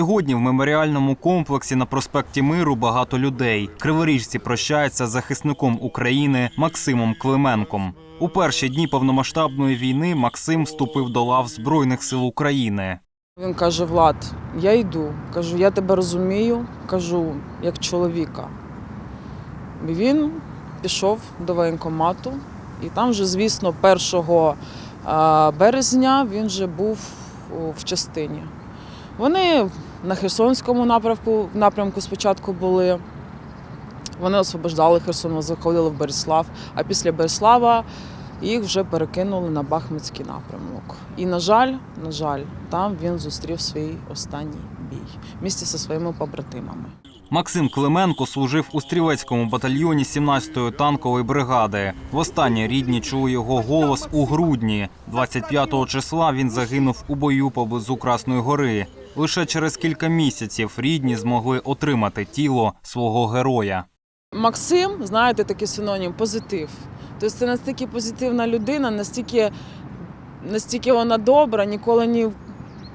Сьогодні в меморіальному комплексі на проспекті Миру багато людей. Криворіжці прощаються з захисником України Максимом Клименком. У перші дні повномасштабної війни Максим вступив до лав Збройних сил України. Він каже: Влад, я йду. Кажу, я тебе розумію, кажу, як чоловіка. Він пішов до воєнкомату, і там вже, звісно, 1 березня він вже був в частині. Вони на Херсонському напрямку, напрямку спочатку були. Вони освобождали Херсон, заходили в Береслав, а після Береслава їх вже перекинули на Бахмутський напрямок. І, на жаль, на жаль, там він зустрів свій останній бій в місті зі своїми побратимами. Максим Клименко служив у стрілецькому батальйоні 17-ї танкової бригади. Востаннє рідні чули його голос у грудні. 25-го числа він загинув у бою поблизу Красної гори. Лише через кілька місяців рідні змогли отримати тіло свого героя. Максим, знаєте, такий синонім позитив. Тобто це настільки позитивна людина, настільки, настільки вона добра, ніколи ні,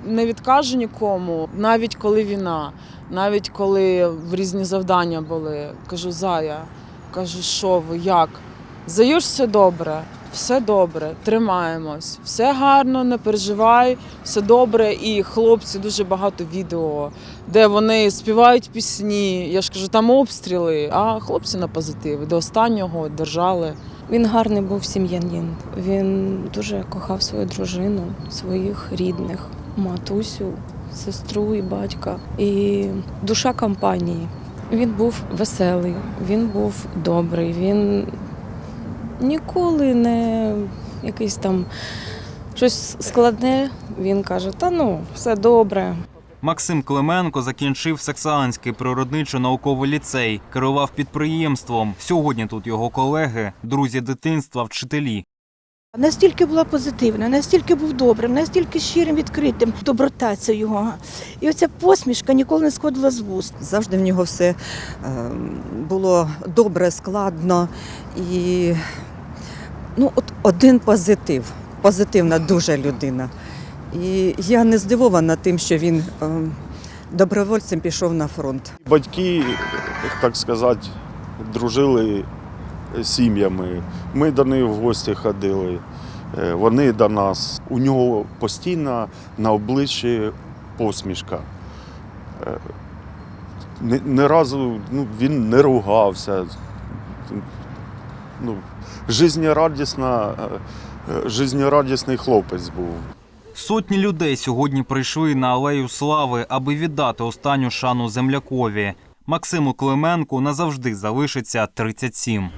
не відкаже нікому, навіть коли війна, навіть коли в різні завдання були. Кажу, Зая, кажу, що ви, як? Заюш добре, все добре, тримаємось, все гарно, не переживай, все добре. І хлопці дуже багато відео, де вони співають пісні. Я ж кажу, там обстріли, а хлопці на позитиві. До останнього держали. Він гарний був сім'янин. Він дуже кохав свою дружину, своїх рідних, матусю, сестру і батька. І душа компанії. Він був веселий, він був добрий, він ніколи не якийсь там щось складне. Він каже: та ну, все добре. Максим Клименко закінчив сексаанський природничо-науковий ліцей, керував підприємством. Сьогодні тут його колеги, друзі дитинства, вчителі. Настільки була позитивна, настільки був добрим, настільки щирим, відкритим, доброта це його. І оця посмішка ніколи не сходила з вуст. Завжди в нього все е, було добре, складно і ну, от один позитив. Позитивна дуже людина. І я не здивована тим, що він е, добровольцем пішов на фронт. Батьки, так сказати, дружили сім'ями. Ми до них в гості ходили, е, вони до нас. У нього постійно на обличчі посмішка. Е, ні разу ну, він не ругався. Ну, жизнерадісна, е, жизнерадісний хлопець був. Сотні людей сьогодні прийшли на алею слави, аби віддати останню шану землякові. Максиму Клименку назавжди залишиться 37.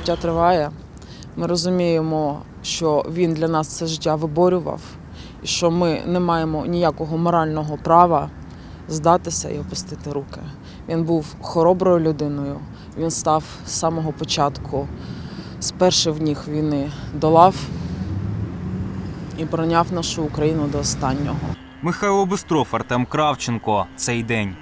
Життя триває. Ми розуміємо, що він для нас це життя виборював, і що ми не маємо ніякого морального права здатися і опустити руки. Він був хороброю людиною. Він став з самого початку, з перших ніг війни до лав і бороняв нашу Україну до останнього. Михайло Бистров, Артем Кравченко. Цей день.